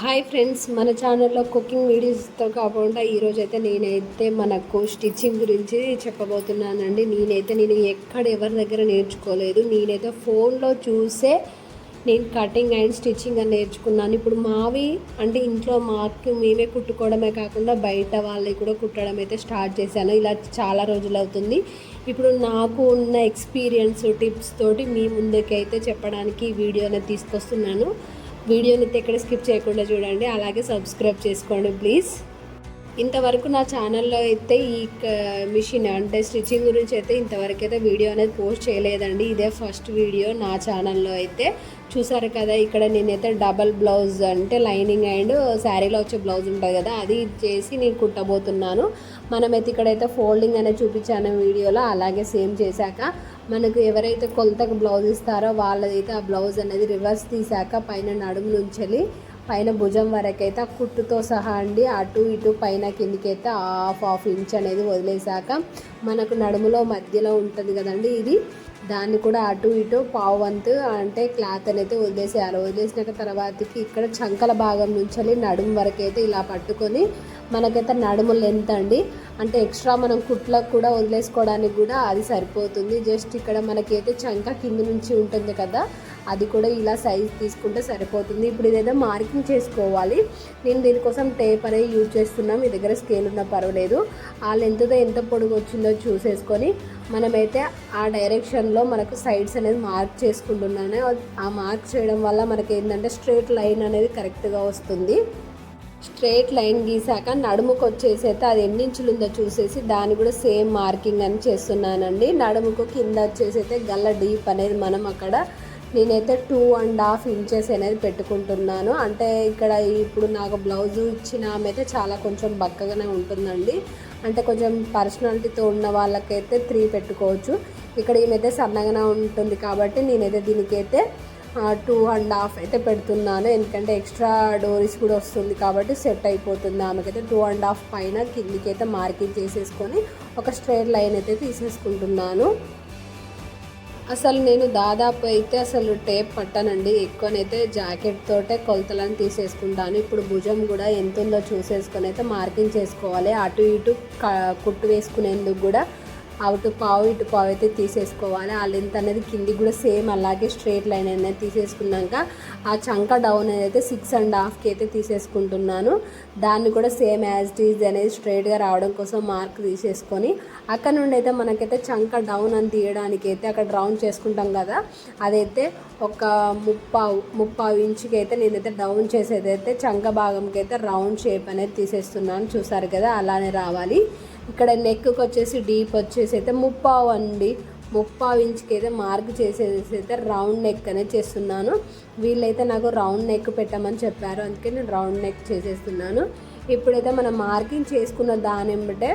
Hi friends మన ఛానల్లో cooking వీడియోస్తో కాకుండా ఈరోజు అయితే నేనైతే మనకు స్టిచ్చింగ్ గురించి చెప్పబోతున్నానండి. నేనైతే నేను ఎక్కడ ఎవరి దగ్గర నేర్చుకోలేదు. నేనైతే ఫోన్లో చూసే నేను కటింగ్ అండ్ స్టిచ్చింగ్ అని నేర్చుకున్నాను. ఇప్పుడు మావి అంటే ఇంట్లో మాకు మేమే కుట్టుకోవడమే కాకుండా బయట వాళ్ళకి కూడా కుట్టడం అయితే స్టార్ట్ చేశాను. ఇలా చాలా రోజులు అవుతుంది. ఇప్పుడు నాకు ఉన్న ఎక్స్పీరియన్స్ టిప్స్ తోటి మీ ముందుకైతే చెప్పడానికి వీడియోని తీసుకొస్తున్నాను. వీడియోని అయితే ఎక్కడ స్కిప్ చేయకుండా చూడండి. అలాగే సబ్స్క్రైబ్ చేసుకోండి ప్లీజ్. ఇంతవరకు నా ఛానల్లో అయితే ఈ మిషన్ అంటే స్టిచ్చింగ్ గురించి అయితే ఇంతవరకు అయితే వీడియో అనేది పోస్ట్ చేయలేదండి. ఇదే ఫస్ట్ వీడియో నా ఛానల్లో అయితే. చూసారు కదా ఇక్కడ నేనైతే డబల్ బ్లౌజ్ అంటే లైనింగ్ అండ్ శారీలో వచ్చే బ్లౌజ్ ఉంటుంది కదా అది చేసి నేను కుట్టబోతున్నాను. మనమైతే ఇక్కడైతే ఫోల్డింగ్ అనేది చూపించాను వీడియోలో అలాగే సేమ్ చేశాక. మనకు ఎవరైతే కొలతకు బ్లౌజ్ ఇస్తారో వాళ్ళదైతే ఆ బ్లౌజ్ అనేది రివర్స్ తీసాక పైన నడుము నుంచి పైన భుజం వరకైతే ఆ కుట్టుతో సహా అండి అటు ఇటు పైన కిందికైతే హాఫ్ హాఫ్ ఇంచ్ అనేది వదిలేసాక మనకు నడుములో మధ్యలో ఉంటుంది కదండి ఇది. దాన్ని కూడా అటు ఇటు పావు వంతు అంటే క్లాత్ అనేది వదిలేసేయాలి. వదిలేసిన తర్వాతకి ఇక్కడ చంకల భాగం నుంచి నడుము వరకు అయితే ఇలా పట్టుకొని మనకైతే నడుము లెంత్ అండి. అంటే ఎక్స్ట్రా మనం కుట్లకు కూడా వదిలేసుకోవడానికి కూడా అది సరిపోతుంది. జస్ట్ ఇక్కడ మనకైతే చంక కింద నుంచి ఉంటుంది కదా అది కూడా ఇలా సైజ్ తీసుకుంటే సరిపోతుంది. ఇప్పుడు ఇదేదో మార్కింగ్ చేసుకోవాలి. నేను దీనికోసం టేప్ అనేది యూజ్ చేస్తున్నాం. మీ దగ్గర స్కేల్ ఉన్నా పర్వాలేదు. ఆ లెంత్తో ఎంత పొడుగు వచ్చిందో చూసేసుకొని మనమైతే ఆ డైరెక్షన్లో మనకు సైడ్స్ అనేది మార్క్ చేసుకుంటున్నాను. ఆ మార్క్ చేయడం వల్ల మనకి ఏంటంటే స్ట్రేట్ లైన్ అనేది కరెక్ట్గా వస్తుంది. స్ట్రేట్ లైన్ గీసాక నడుముకు వచ్చేసి అయితే అది ఎన్ని ఇంచులు ఉందో చూసేసి దాన్ని కూడా సేమ్ మార్కింగ్ అని చేస్తున్నానండి. నడుముకు కింద వచ్చేసి అయితే గల్ల డీప్ అనేది మనం అక్కడ నేనైతే టూ అండ్ హాఫ్ ఇంచెస్ అనేది పెట్టుకుంటున్నాను. అంటే ఇక్కడ ఇప్పుడు నాకు బ్లౌజ్ ఇచ్చిన ఆమె అయితే చాలా కొంచెం బక్కగానే ఉంటుందండి. అంటే కొంచెం పర్సనాలిటీతో ఉన్న వాళ్ళకైతే త్రీ పెట్టుకోవచ్చు. ఇక్కడ ఈమెతే సన్నగానే ఉంటుంది కాబట్టి నేనైతే దీనికైతే టూ అండ్ హాఫ్ అయితే పెడుతున్నాను. ఎందుకంటే ఎక్స్ట్రా డోరీస్ కూడా వస్తుంది కాబట్టి సెట్ అయిపోతుంది. ఆమెకైతే టూ అండ్ హాఫ్ పైన కిందికి అయితే మార్కింగ్ చేసేసుకొని ఒక స్ట్రైట్ లైన్ అయితే తీసేసుకుంటున్నాను. అసలు నేను దాదాపు అయితే అసలు టేప్ పట్టానండి. ఎక్కువనైతే జాకెట్ తోటే కొలతలను తీసేసుకుంటాను. ఇప్పుడు భుజం కూడా ఎంత ఉందో చూసేసుకొని అయితే మార్కింగ్ చేసుకోవాలి. అటు ఇటు కుట్టు వేసుకునేందుకు కూడా అటు పావు ఇటు పావు అయితే తీసేసుకోవాలి. ఆ లెంత్ అనేది కిందికి కూడా సేమ్ అలాగే స్ట్రేట్ లైన్ అనేది తీసేసుకున్నాక ఆ చంక డౌన్ అయితే సిక్స్ అండ్ హాఫ్కి అయితే తీసేసుకుంటున్నాను. దాన్ని కూడా సేమ్ యాజ్ టీజ్ అనేది స్ట్రేట్గా రావడం కోసం మార్క్ తీసేసుకొని అక్కడ నుండి అయితే మనకైతే చంక డౌన్ అని తీయడానికి అయితే అక్కడ రౌండ్ చేసుకుంటాం కదా అదైతే ఒక ముప్పావు ముప్పావు ఇంచుకి అయితే నేనైతే డౌన్ చేసేది అయితే చంక భాగంకి అయితే రౌండ్ షేప్ అనేది తీసేస్తున్నాను. చూసారు కదా అలానే రావాలి. ఇక్కడ నెక్కి వచ్చేసి డీప్ వచ్చేసి అయితే ముప్పావు అండి. ముప్పావు ఇంచుకి అయితే మార్క్ చేసేసి అయితే రౌండ్ నెక్ అనేది చేస్తున్నాను. వీళ్ళైతే నాకు రౌండ్ నెక్ పెట్టమని చెప్పారు. అందుకే నేను రౌండ్ నెక్ చేసేస్తున్నాను. ఇప్పుడైతే మనం మార్కింగ్ చేసుకున్న దాని బట్టే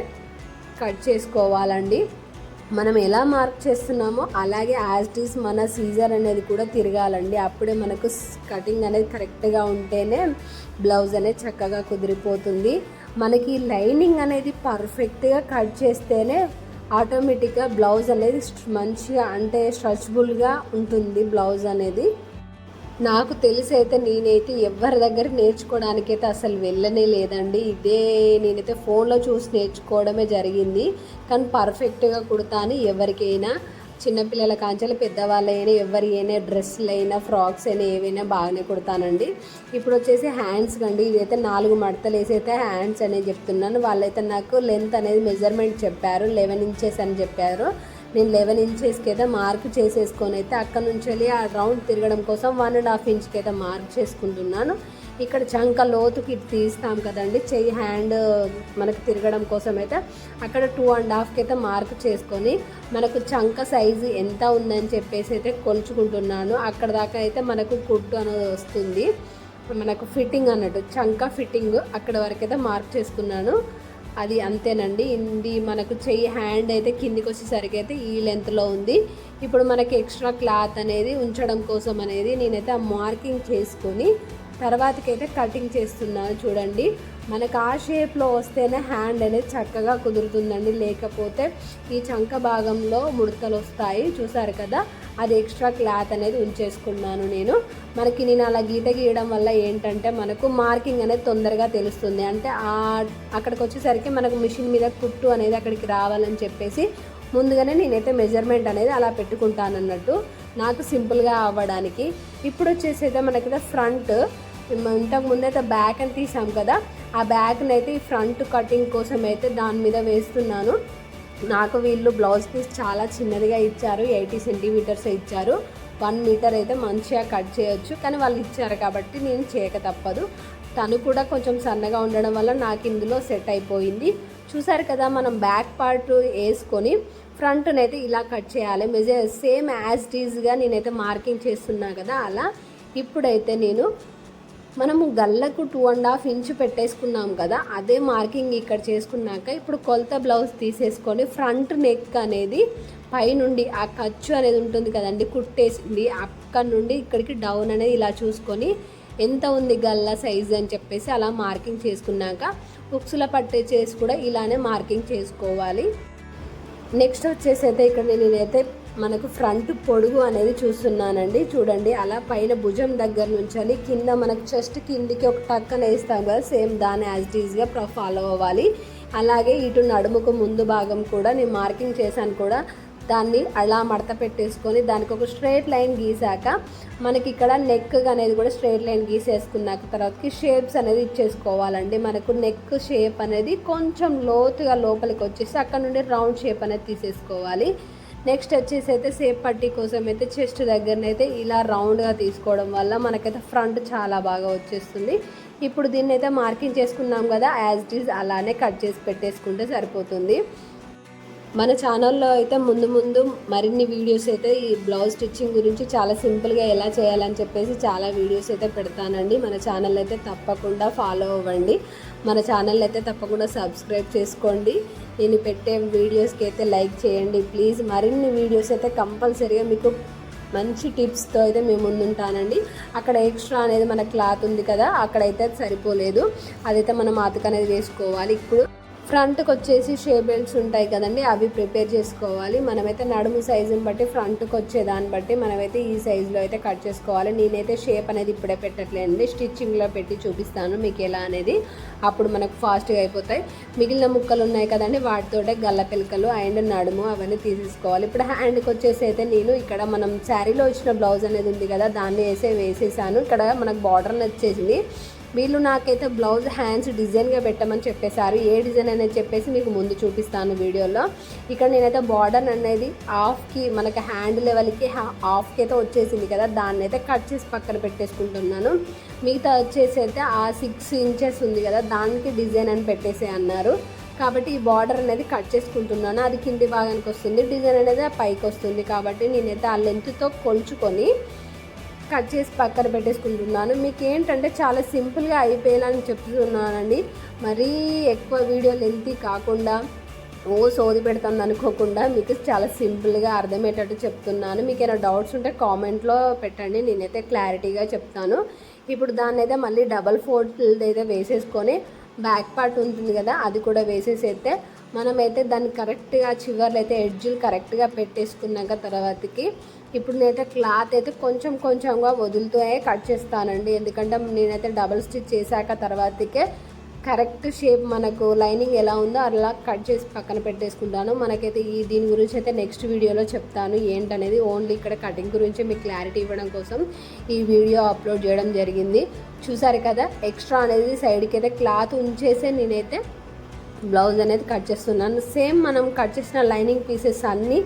కట్ చేసుకోవాలండి. మనం ఎలా మార్క్ చేస్తున్నామో అలాగే యాజ్ మన సీజర్ అనేది కూడా తిరగాలండి. అప్పుడే మనకు కటింగ్ అనేది కరెక్ట్గా ఉంటేనే బ్లౌజ్ అనేది చక్కగా కుదిరిపోతుంది. మనకి లైనింగ్ అనేది పర్ఫెక్ట్గా కట్ చేస్తేనే ఆటోమేటిక్గా బ్లౌజ్ అనేది మంచిగా అంటే స్ట్రెచబుల్గా ఉంటుంది బ్లౌజ్ అనేది. నాకు తెలిసి అయితే నేనైతే ఎవరి దగ్గర నేర్చుకోవడానికైతే అసలు వెళ్ళనే లేదండి. ఇదే నేనైతే ఫోన్లో చూసి నేర్చుకోవడమే జరిగింది. కానీ పర్ఫెక్ట్గా కుడతాను ఎవరికైనా. చిన్నపిల్లల కాంచెలు పెద్దవాళ్ళైనా ఎవరి అయినా డ్రెస్సులు అయినా ఫ్రాక్స్ అయినా ఏవైనా బాగానే కుడతానండి. ఇప్పుడు వచ్చేసి హ్యాండ్స్ కండి ఇదైతే నాలుగు మడతలు వేసి అయితే హ్యాండ్స్ అనేది చెప్తున్నాను. వాళ్ళైతే నాకు లెంత్ అనేది మెజర్మెంట్ చెప్పారు లెవెన్ ఇంచెస్ అని చెప్పారు. నేను లెవెన్ ఇంచెస్కి అయితే మార్క్ చేసేసుకొని అయితే అక్కడ నుంచి వెళ్ళి ఆ రౌండ్ తిరగడం కోసం వన్ అండ్ హాఫ్ ఇంచ్కి అయితే మార్క్ చేసుకుంటున్నాను. ఇక్కడ చంక లోతుకి తీస్తాం కదండి. చెయ్యి హ్యాండ్ మనకు తిరగడం కోసం అయితే అక్కడ టూ అండ్ హాఫ్కి అయితే మార్క్ చేసుకొని మనకు చంక సైజు ఎంత ఉందని చెప్పేసి అయితే కొలుచుకుంటున్నాను. అక్కడ దాకా అయితే మనకు కుట్టు అనేది వస్తుంది. మనకు ఫిట్టింగ్ అన్నట్టు చంక ఫిట్టింగ్ అక్కడ వరకు అయితే మార్క్ చేసుకున్నాను. అది అంతేనండి. ఇది మనకు చెయ్యి హ్యాండ్ అయితే కిందికి వచ్చేసరికి అయితే ఈ లెంత్లో ఉంది. ఇప్పుడు మనకి ఎక్స్ట్రా క్లాత్ అనేది ఉంచడం కోసం అనేది నేనైతే ఆ మార్కింగ్ చేసుకొని తర్వాతకైతే కటింగ్ చేస్తున్నాను చూడండి. మనకు ఆ షేప్లో వస్తేనే హ్యాండ్ అనేది చక్కగా కుదురుతుందండి. లేకపోతే ఈ చంక భాగంలో ముడతలు వస్తాయి. చూసారు కదా? అది ఎక్స్ట్రా క్లాత్ అనేది ఉంచేసుకున్నాను నేను. మనకి నేను అలా గీత గీయడం వల్ల ఏంటంటే మనకు మార్కింగ్ అనేది తొందరగా తెలుస్తుంది. అంటే ఆ అక్కడికి వచ్చేసరికి మనకు మిషన్ మీద కుట్టు అనేది అక్కడికి రావాలని చెప్పేసి ముందుగానే నేనైతే మెజర్మెంట్ అనేది అలా పెట్టుకుంటాను అన్నట్టు నాకు సింపుల్గా అవ్వడానికి. ఇప్పుడు వచ్చేసి అయితే మనకి ఫ్రంట్ ఇంతకు ముందు అయితే బ్యాక్ అని తీసాం కదా. ఆ బ్యాగ్ని అయితే ఈ ఫ్రంట్ కటింగ్ కోసం అయితే దాని మీద వేస్తున్నాను. నాకు వీళ్ళు బ్లౌజ్ పీస్ చాలా చిన్నదిగా ఇచ్చారు. ఎయిటీ సెంటీమీటర్స్ ఇచ్చారు. వన్ మీటర్ అయితే మంచిగా కట్ చేయొచ్చు. కానీ వాళ్ళు ఇచ్చారు కాబట్టి నేను చేయక తప్పదు. తను కూడా కొంచెం సన్నగా ఉండడం వల్ల నాకు ఇందులో సెట్ అయిపోయింది. చూసారు కదా మనం బ్యాక్ పార్ట్ వేసుకొని ఫ్రంట్నైతే ఇలా కట్ చేయాలి. మెజర్ సేమ్ యాజ్ డీజ్గా నేనైతే మార్కింగ్ చేస్తున్నా కదా అలా. ఇప్పుడైతే నేను మనము గల్లకు టూ అండ్ హాఫ్ ఇంచ్ పెట్టేసుకున్నాం కదా అదే మార్కింగ్ ఇక్కడ చేసుకున్నాక ఇప్పుడు కొలత బ్లౌజ్ తీసేసుకొని ఫ్రంట్ నెక్ అనేది పైనుండి ఆ ఖర్చు అనేది ఉంటుంది కదండి కుట్టేసింది. అక్కడ నుండి ఇక్కడికి డౌన్ అనేది ఇలా చూసుకొని ఎంత ఉంది గల్ల సైజ్ అని చెప్పేసి అలా మార్కింగ్ చేసుకున్నాక ఉక్సుల పట్టే చేసి కూడా ఇలానే మార్కింగ్ చేసుకోవాలి. నెక్స్ట్ వచ్చేసి అయితే ఇక్కడ నేనైతే మనకు ఫ్రంట్ పొడుగు అనేది చూస్తున్నానండి. చూడండి అలా పైన భుజం దగ్గర నుంచి కింద మనకు చెస్ట్ కిందికి ఒక టక్కన వేస్తాం కదా సేమ్ దాన్ని యాజ్ ఈజ్గా ఫాలో అవ్వాలి. అలాగే ఇటు నడుముకు ముందు భాగం కూడా నేను మార్కింగ్ చేశాను కూడా. దాన్ని అలా మడత పెట్టేసుకొని దానికి ఒక స్ట్రైట్ లైన్ గీసాక మనకి ఇక్కడ నెక్ అనేది కూడా స్ట్రైట్ లైన్ గీసేసుకున్నాక తర్వాతకి షేప్స్ అనేది ఇచ్చేసుకోవాలండి. మనకు నెక్ షేప్ అనేది కొంచెం లోతుగా లోపలికి వచ్చేసి అక్కడ నుండి రౌండ్ షేప్ అనేది తీసేసుకోవాలి. నెక్స్ట్ వచ్చేసి అయితే సేఫ్ పట్టీ కోసం అయితే చెస్ట్ దగ్గరనైతే ఇలా రౌండ్గా తీసుకోవడం వల్ల మనకైతే ఫ్రంట్ చాలా బాగా వచ్చేస్తుంది. ఇప్పుడు దీన్ని అయితే మార్కింగ్ చేసుకున్నాం కదా యాజ్ ఇట్ ఈజ్ అలానే కట్ చేసి పెట్టేసుకుంటే సరిపోతుంది. మన ఛానల్లో అయితే ముందు ముందు మరిన్ని వీడియోస్ అయితే ఈ బ్లౌజ్ స్టిచ్చింగ్ గురించి చాలా సింపుల్గా ఎలా చేయాలని చెప్పేసి చాలా వీడియోస్ అయితే పెడతానండి. మన ఛానల్ అయితే తప్పకుండా ఫాలో అవ్వండి. మన ఛానల్ అయితే తప్పకుండా సబ్స్క్రైబ్ చేసుకోండి. నేను పెట్టే వీడియోస్కి అయితే లైక్ చేయండి. ప్లీజ్ మరిన్ని వీడియోస్ అయితే కంపల్సరీగా మీకు మంచి టిప్స్తో అయితే మేము ముందుంటానండి. అక్కడ ఎక్స్ట్రా అనేది మన క్లాత్ ఉంది కదా అక్కడైతే సరిపోలేదు. అదైతే మనం అతక అనేది వేసుకోవాలి. ఇప్పుడు ఫ్రంట్కి వచ్చేసి షే బెల్ట్స్ ఉంటాయి కదండి అవి ప్రిపేర్ చేసుకోవాలి. మనమైతే నడుము సైజుని బట్టి ఫ్రంట్కి వచ్చే దాన్ని బట్టి మనమైతే ఈ సైజులో అయితే కట్ చేసుకోవాలి. నేనైతే షేప్ అనేది ఇప్పుడే పెట్టట్లేదండి స్టిచ్చింగ్లో పెట్టి చూపిస్తాను మీకు ఎలా అనేది. అప్పుడు మనకు ఫాస్ట్గా అయిపోతాయి. మిగిలిన ముక్కలు ఉన్నాయి కదండి వాటితోటే గల్ల పిలకలు అండ్ నడుము అవన్నీ తీసేసుకోవాలి. ఇప్పుడు హ్యాండ్కి వచ్చేసి అయితే నేను ఇక్కడ మనం శారీలో వచ్చిన బ్లౌజ్ అనేది ఉంది కదా దాన్ని వేసే వేసేసాను. ఇక్కడ మనకు బార్డర్ వచ్చేసింది వీళ్ళు నాకైతే బ్లౌజ్ హ్యాండ్స్ డిజైన్గా పెట్టమని చెప్పేశారు. ఏ డిజైన్ అనేది చెప్పేసి మీకు ముందు చూపిస్తాను వీడియోలో. ఇక్కడ నేనైతే బార్డర్ అనేది హాఫ్కి మనకి హ్యాండ్ లెవెల్కి హాఫ్కి అయితే వచ్చేసింది కదా. దాన్ని అయితే కట్ చేసి పక్కన పెట్టేసుకుంటున్నాను. మిగతా వచ్చేసి అయితే ఆ సిక్స్ ఇంచెస్ ఉంది కదా దానికి డిజైన్ అని పెట్టేసి అన్నారు. కాబట్టి ఈ బార్డర్ అనేది కట్ చేసుకుంటున్నాను. అది కింది భాగానికి వస్తుంది డిజైన్ అనేది పైకి వస్తుంది. కాబట్టి నేనైతే ఆ లెంత్తో కొలుచుకొని కట్ చేసి పక్కన పెట్టేసుకుంటున్నాను. మీకు ఏంటంటే చాలా సింపుల్గా అయిపోయేలాని చెప్తున్నానండి. మరీ ఎక్కువ వీడియో లెంతీ కాకుండా ఓ సోది పెడతాను అనుకోకుండా మీకు చాలా సింపుల్గా అర్థమయ్యేటట్టు చెప్తున్నాను. మీకు ఏమైనా డౌట్స్ ఉంటే కామెంట్లో పెట్టండి. నేనైతే క్లారిటీగా చెప్తాను. ఇప్పుడు దాన్ని అయితే మళ్ళీ డబల్ ఫోల్డ్ అయితే వేసేసుకొని బ్యాక్ పార్ట్ ఉంటుంది కదా అది కూడా వేసేసి మనమైతే దాన్ని కరెక్ట్గా చివర్లు అయితే ఎడ్జులు కరెక్ట్గా పెట్టేసుకున్నాక తర్వాతకి ఇప్పుడు నేనైతే క్లాత్ అయితే కొంచెం కొంచెంగా వదులుతూ కట్ చేస్తానండి. ఎందుకంటే నేనైతే డబల్ స్టిచ్ చేశాక తర్వాతకే కరెక్ట్ షేప్ మనకు లైనింగ్ ఎలా ఉందో అలా కట్ చేసి పక్కన పెట్టేసుకుంటాను. మనకైతే ఈ దీని గురించి అయితే నెక్స్ట్ వీడియోలో చెప్తాను. ఏంటనేది ఓన్లీ ఇక్కడ కటింగ్ గురించి మీకు క్లారిటీ ఇవ్వడం కోసం ఈ వీడియో అప్లోడ్ చేయడం జరిగింది. చూసారు కదా ఎక్స్ట్రా అనేది సైడ్కి అయితే క్లాత్ ఉంచేసే నేనైతే బ్లౌజ్ అనేది కట్ చేస్తున్నాను. సేమ్ మనం కట్ చేసిన లైనింగ్ పీసెస్ అన్నీ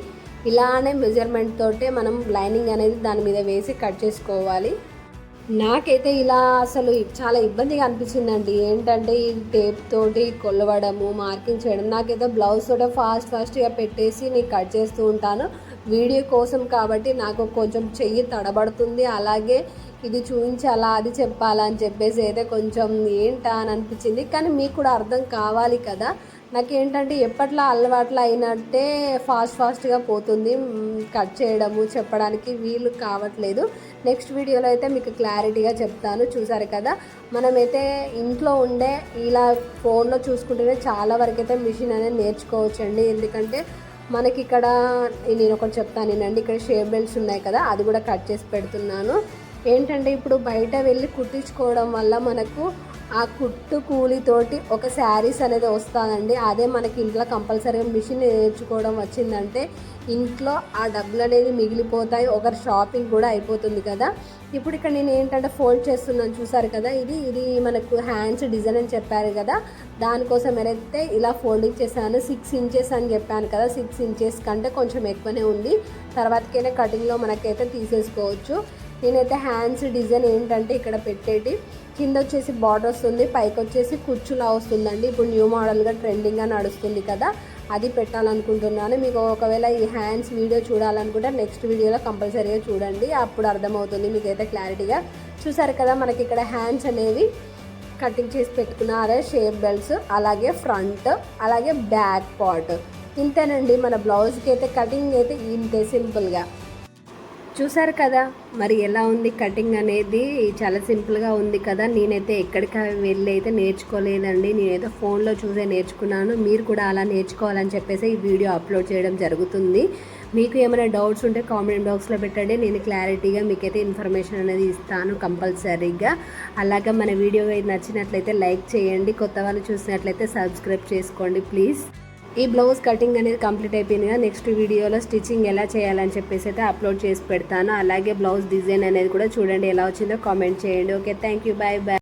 ఇలానే మెజర్మెంట్ తోటే మనం లైనింగ్ అనేది దాని మీద వేసి కట్ చేసుకోవాలి. నాకైతే ఇలా అసలు చాలా ఇబ్బందిగా అనిపించిందండి. ఏంటంటే ఈ టేప్ తోటి కొలవడము మార్కింగ్ చేయడం నాకైతే బ్లౌజ్ తోట ఫాస్ట్ ఫాస్ట్గా పెట్టేసి నేను కట్ చేస్తూ ఉంటాను. వీడియో కోసం కాబట్టి నాకు కొంచెం చెయ్యి తడబడుతుంది. అలాగే ఇది చూపించాలా అది చెప్పాలా అని చెప్పేసి అయితే కొంచెం ఏంటా అని అనిపించింది. కానీ మీకు కూడా అర్థం కావాలి కదా. నాకేంటంటే ఎప్పట్లా అలవాట్లు అయినట్టే ఫాస్ట్ ఫాస్ట్గా పోతుంది. కట్ చేయడము చెప్పడానికి వీలు కావట్లేదు. నెక్స్ట్ వీడియోలో అయితే మీకు క్లారిటీగా చెప్తాను. చూసారు కదా? మనమైతే ఇంట్లో ఉండే ఇలా ఫోన్లో చూసుకుంటేనే చాలా వరకు అయితే మిషన్ అనేది నేర్చుకోవచ్చండి. ఎందుకంటే మనకి ఇక్కడ నేను ఒకటి చెప్తాను నేనండి ఇక్కడ షేప్ బెల్ట్స్ ఉన్నాయి కదా అది కూడా కట్ చేసి పెడుతున్నాను. ఏంటంటే ఇప్పుడు బయట వెళ్ళి కుట్టించుకోవడం వల్ల మనకు ఆ కుట్టు కూలితోటి ఒక శారీస్ అనేది వస్తుందండి అదే మనకి ఇంట్లో కంపల్సరీగా మిషన్ నేర్చుకోవడం వచ్చిందంటే ఇంట్లో ఆ డబ్బులు అనేది మిగిలిపోతాయి. ఒకరి షాపింగ్ కూడా అయిపోతుంది కదా. ఇప్పుడు ఇక్కడ నేను ఏంటంటే ఫోల్డ్ చేస్తున్నాను చూసారు కదా. ఇది ఇది మనకు హ్యాండ్స్ డిజైన్ అని చెప్పారు కదా. దానికోసం అయితే ఇలా ఫోల్డింగ్ చేశాను సిక్స్ ఇంచెస్ అని చెప్పాను కదా. సిక్స్ ఇంచెస్ కంటే కొంచెం ఎక్కువనే ఉంది. తర్వాతకైనా కటింగ్లో మనకైతే తీసేసుకోవచ్చు. నేనైతే హ్యాండ్స్ డిజైన్ ఏంటంటే ఇక్కడ పెట్టేటి. కింద వచ్చేసి బార్డర్ వస్తుంది పైకి వచ్చేసి కుర్చులా వస్తుందండి. ఇప్పుడు న్యూ మోడల్గా ట్రెండింగ్గా నడుస్తుంది కదా అది పెట్టాలనుకుంటున్నాను. మీకు ఒకవేళ ఈ హ్యాండ్స్ వీడియో చూడాలనుకుంటే నెక్స్ట్ వీడియోలో కంపల్సరీగా చూడండి. అప్పుడు అర్థమవుతుంది మీకైతే క్లారిటీగా. చూసారు కదా మనకి ఇక్కడ హ్యాండ్స్ అనేవి కటింగ్ చేసి పెట్టుకున్నారే షేప్ బెల్ట్స్ అలాగే ఫ్రంట్ అలాగే బ్యాక్ పార్ట్. ఇంతేనండి మన బ్లౌజ్కి అయితే కటింగ్ అయితే ఇంతే సింపుల్గా. చూసారు కదా మరి ఎలా ఉంది కటింగ్ అనేది? చాలా సింపుల్గా ఉంది కదా. నేనైతే ఎక్కడికి వెళ్ళి అయితే నేర్చుకోలేదండి. నేనైతే ఫోన్లో చూసే నేర్చుకున్నాను. మీరు కూడా అలా నేర్చుకోవాలని చెప్పేసి ఈ వీడియో అప్లోడ్ చేయడం జరుగుతుంది. మీకు ఏమైనా డౌట్స్ ఉంటే కామెంట్ బాక్స్లో పెట్టండి. నేను క్లారిటీగా మీకైతే ఇన్ఫర్మేషన్ అనేది ఇస్తాను కంపల్సరీగా అలాగే మన వీడియో నచ్చినట్లయితే లైక్ చేయండి. కొత్త వాళ్ళు చూసినట్లయితే సబ్స్క్రైబ్ చేసుకోండి ప్లీజ్ ఈ బ్లౌజ్ కటింగ్ అనేది కంప్లీట్ అయిపోయింది కదా. నెక్స్ట్ వీడియోలో స్టిచ్చింగ్ ఎలా చేయాలని చెప్పేసి అయితే అప్లోడ్ చేసి పెడతాను. అలాగే బ్లౌజ్ డిజైన్ అనేది కూడా చూడండి ఎలా వచ్చిందో కామెంట్ చేయండి. Okay thank you bye bye.